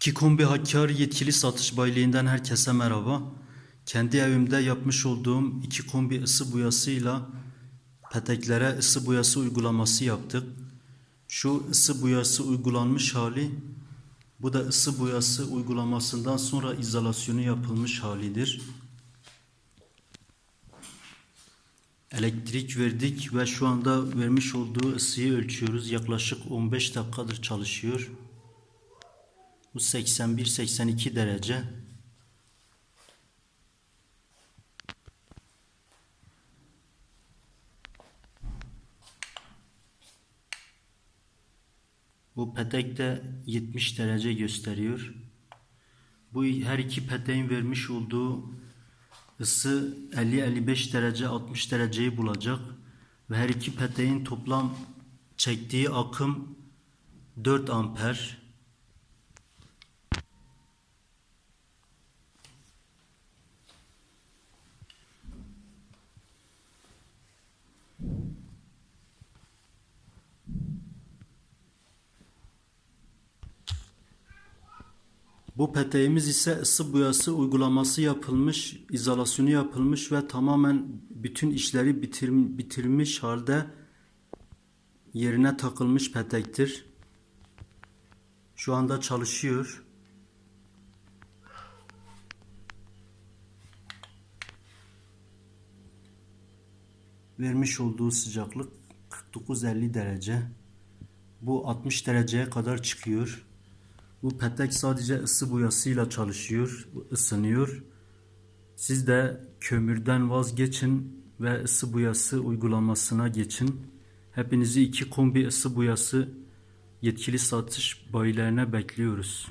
İki kombi Hakkar yetkili satış bayiliğinden herkese merhaba. Kendi evimde yapmış olduğum iki kombi ısı boyasıyla peteklere ısı boyası uygulaması yaptık. Şu ısı boyası uygulanmış hali, bu da ısı boyası uygulamasından sonra izolasyonu yapılmış halidir. Elektrik verdik ve şu anda vermiş olduğu ısıyı ölçüyoruz. Yaklaşık 15 dakikadır çalışıyor. Bu 81-82 derece. Bu petek de 70 derece gösteriyor. Bu her iki peteğin vermiş olduğu ısı 50-55 derece 60 dereceyi bulacak ve her iki peteğin toplam çektiği akım 4 amper. Bu peteğimiz ise ısı boyası uygulaması yapılmış, izolasyonu yapılmış ve tamamen bütün işleri bitir, bitirmiş halde yerine takılmış petektir. Şu anda çalışıyor. Vermiş olduğu sıcaklık 49-50 derece. Bu 60 dereceye kadar çıkıyor. Bu petek sadece ısı boyasıyla çalışıyor, ısınıyor. Siz de kömürden vazgeçin ve ısı boyası uygulamasına geçin. Hepinizi iki kombi ısı boyası yetkili satış bayilerine bekliyoruz.